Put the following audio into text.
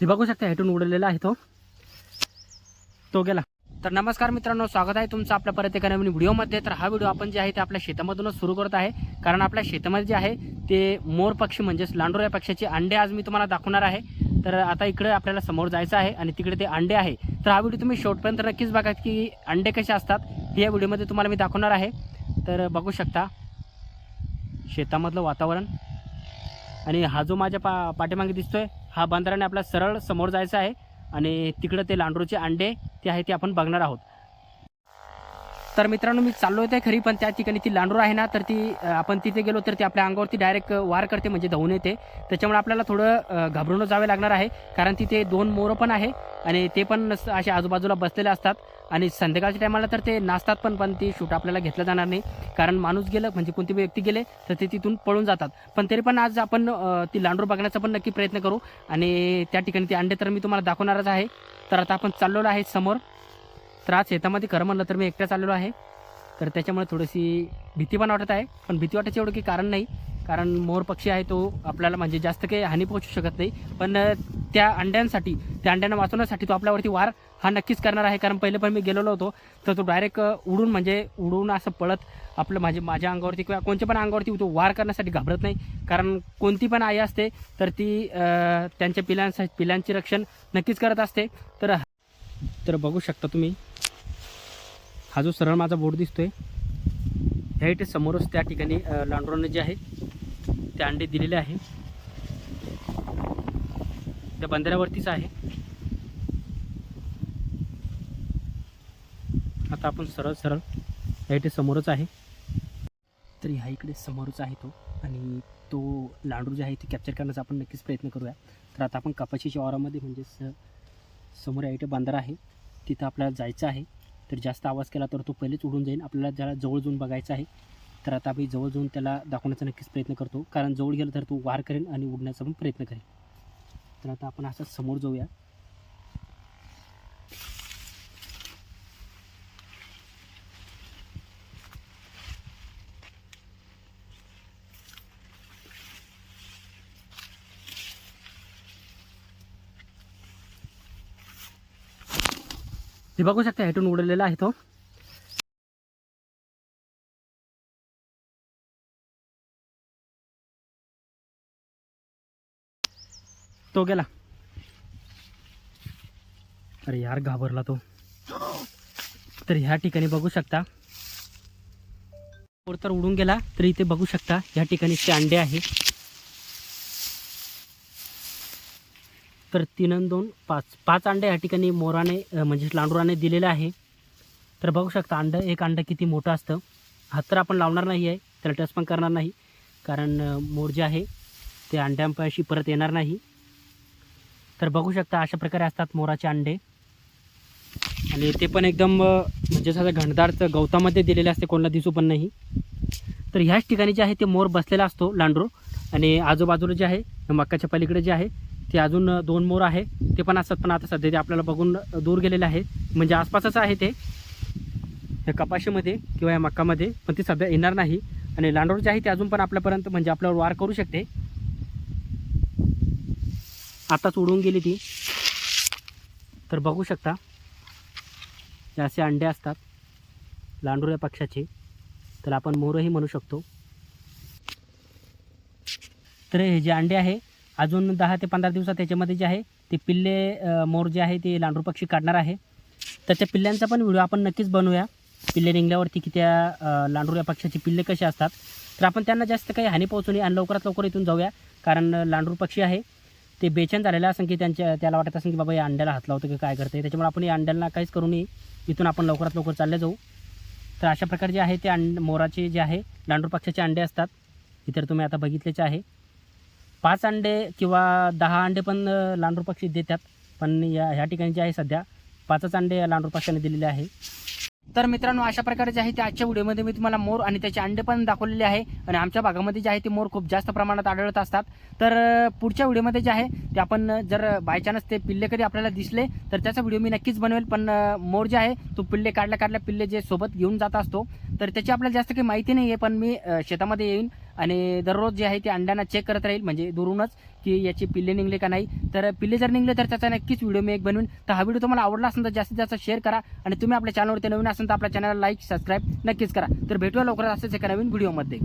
ते बघू शकता हेटून उडलेला आहे तो. तो गेला. तर नमस्कार मित्रांनो स्वागत आहे तुमचं आपल्या परत एका नवीन व्हिडिओमध्ये. तर हा व्हिडिओ आपण जे आहे ते आपल्या शेतामधूनच सुरू करत आहे. कारण आपल्या शेतामध्ये जे आहे ते मोर पक्षी म्हणजेच लांडोर या पक्षाचे अंडे आज मी तुम्हाला दाखवणार आहे. तर आता इकडे आपल्याला समोर जायचं आहे आणि तिकडे ते अंडे आहे. तर हा व्हिडिओ तुम्ही शेवटपर्यंत नक्कीच बघा की अंडे कसे असतात हे या व्हिडिओमध्ये तुम्हाला मी दाखवणार आहे. तर बघू शकता शेतामधलं वातावरण. आणि हा जो माझ्या पा पाठीमागे दिसतोय हा बंदराने आपला सरळ समोर जायचा आहे आणि तिकडं ते लांडूरचे अंडे ते आहे ते आपण बघणार आहोत. तर मित्रांनो मी चाललो होते खरी पण त्या ठिकाणी ती लांडूर आहे ना तर ती आपण तिथे गेलो तर ती आपल्या अंगावरती डायरेक्ट वार करते म्हणजे धावून येते. त्याच्यामुळे आपल्याला थोडं घाबरून जावे लागणार आहे कारण तिथे दोन मोरं पण आहे आणि ते पण असे आजूबाजूला बसलेले असतात. आणि संध्याकाळच्या टायमाला तर ते नाचतात पण पण ती शूट आपल्याला घेतलं जाणार नाही. कारण माणूस गेलं म्हणजे कोणती व्यक्ती गेले तर ते तिथून पळून जातात. पण तरी पण आज आपण ती लांडूर बघण्याचा पण नक्की प्रयत्न करू. आणि त्या ठिकाणी ते अंडे तर मी तुम्हाला दाखवणारच आहे. तर आता आपण चाललेलो आहे समोर. तर आज शेतामध्ये खरं म्हणलं तर मी एकटाच आलेलो आहे. तर त्याच्यामुळे थोडीशी भीती पण वाटत आहे. पण भीती वाटायची एवढं की कारण नाही. कारण मोर पक्षी आहे तो आपल्याला म्हणजे जास्त काही हानी पोहोचू शकत नाही. पण त्या अंड्यांसाठी त्या अंड्यांना वाचवण्यासाठी तो आपल्यावरती वार हा नक्कीच करणार आहे. कारण पहिले पण मी गेलेलो होतो. तर तो डायरेक्ट उडून म्हणजे उडून असं पळत आपलं माझे माझ्या अंगावरती किंवा कोणत्या पण अंगावरती तो वार करण्यासाठी घाबरत नाही. कारण कोणती पण आई असते तर ती त्यांच्या पिलांसाठी पिलांचे रक्षण नक्कीच करत असते. तर तर बघू शकता तुम्ही हा जो सरळ माझा बोर्ड दिसतोय ह्या इथे समोरच त्या ठिकाणी अ, जे आहे ते अंडे दिलेले आहे. त्या बंदऱ्यावरतीच आहे. आता आपण सरळ सरळ ह्या इथे समोरच आहे. तर ह्या इकडे समोरच आहे तो आणि तो लांडू जे आहे ते कॅप्चर करण्याचा आपण नक्कीच प्रयत्न करूया. तर आता आपण कपाशीच्या वारामध्ये म्हणजे स समोर या इथे बंदर आहे. तिथं आपल्याला जायचं आहे. तर जास्त आवाज केला तर तो पहिलेच उडून जाईल. आपल्याला ज्याला जवळ जाऊन बघायचं आहे. तर आता आम्ही जवळ जाऊन त्याला दाखवण्याचा नक्कीच प्रयत्न करतो. कारण जवळ गेलं तर तो वार करेल आणि उडण्याचा पण प्रयत्न करेल. तर आता आपण असं समोर जाऊया. ते बघू शकता हेटून उडलेला आहे तो. तो गेला. अरे यार घाबरला तो. तर ह्या ठिकाणी बघू शकता. तर उडून गेला तर इथे बघू शकता ह्या ठिकाणी ते अंडे आहे. तर तीन दोन पाच. पाच अंडे या ठिकाणी मोराने म्हणजे लांडुराने दिलेलं आहे. तर बघू शकता अंडं एक अंडं किती मोठं असतं. हात तर आपण लावणार नाही आहे त्याला टच पण करणार नाही. कारण मोर जे आहे ते अंड्यांपाशी परत येणार नाही. तर बघू शकता अशा प्रकारे असतात मोराचे अंडे. आणि ते पण एकदम म्हणजे असं घनदार गवतामध्ये दिलेले असते कोणाला दिसू पण नाही. तर ह्याच ठिकाणी जे आहे ते मोर बसलेला असतो लांडूर. आणि आजूबाजूला जे आहे मक्काच्या पलीकडे जे आहे ते अजून दोन मोर आहे. ते पण असतात पण आता सध्या ते आपल्याला बघून दूर गेलेले आहे म्हणजे आसपासच आहे ते. या कपाशीमध्ये किंवा या मक्कामध्ये पण ते सध्या येणार नाही. आणि लांडोर जे आहे ते अजून पण आपल्यापर्यंत म्हणजे आपल्यावर वार करू शकते. आताच उडून गेली ती. तर बघू शकता. हे असे अंडे असतात लांडूर या पक्षाचे तर आपण मोरही म्हणू शकतो. तर हे जे अंडे आहे अजून दहा ते पंधरा दिवसात त्याच्यामध्ये जे आहे ते पिल्ले मोर जे आहे ते लांडूर पक्षी काढणार आहे. तर त्या पिल्ल्यांचा पण व्हिडिओ आपण नक्कीच बनवूया. पिल्ले निघल्यावरती की त्या लांडूर या पक्षाची पिल्ले कसे असतात. तर आपण त्यांना जास्त काही हानी पोहोचू नये आणि लवकरात लवकर इथून जाऊया. कारण लांडूर पक्षी आहे. ते बेचैन झालेलं असं की त्यांच्या त्याला वाटत असेल की बाबा या अंड्याला हात लावतो की काय करते त्याच्यामुळे आपण या अंड्याला काहीच करू नये. इथून आपण लवकरात लवकर चालले जाऊ. तर अशा प्रकारे जे आहे ते अंड मोराचे जे आहे लांडूर पक्षाचे अंडे असतात. इतर तुम्ही आता बघितलेचे आहे. पाच अंडे किंवा दहा अंडे पण लांडूर पक्षी देतात. पण या ह्या ठिकाणी जे आहे सध्या पाचच अंडे या लांडूर पक्षाने दिलेले आहे. तर मित्रांनो अशा प्रकारे जे आहे ते आजच्या व्हिडिओमध्ये मी तुम्हाला मोर आणि त्याचे अंडे पण दाखवलेले आहे. आणि आमच्या भागामध्ये जे आहे ते मोर खूप जास्त प्रमाणात आढळत असतात. तर पुढच्या व्हिडिओमध्ये जे आहे ते आपण जर बाय चान्स ते पिल्ले कधी आपल्याला दिसले तर त्याचा व्हिडिओ मी नक्कीच बनवेल. पण मोर जे आहे तो पिल्ले काढल्या काढल्या पिल्ले जे सोबत घेऊन जात असतो. तर त्याची आपल्याला जास्त काही माहिती नाही आहे पण मी शेतामध्ये येईन. आणि दररोज जे आहे ते अंड्यांना चेक करत राहील म्हणजे दुरूनच की याचे पिल्ले निघले का नाही. तर पिल्ले जर निघले तर त्याचा नक्कीच व्हिडिओ मी एक बनवून. तर हा व्हिडिओ तुम्हाला आवडला असेल तर जास्तीत जास्त शेअर करा आणि तुम्ही आपल्या चॅनलवरती नवीन असेल तर आपल्या चॅनलला लाईक सबस्क्राईब नक्कीच करा. तर भेटूया लवकरच असेच एका नवीन व्हिडिओमध्ये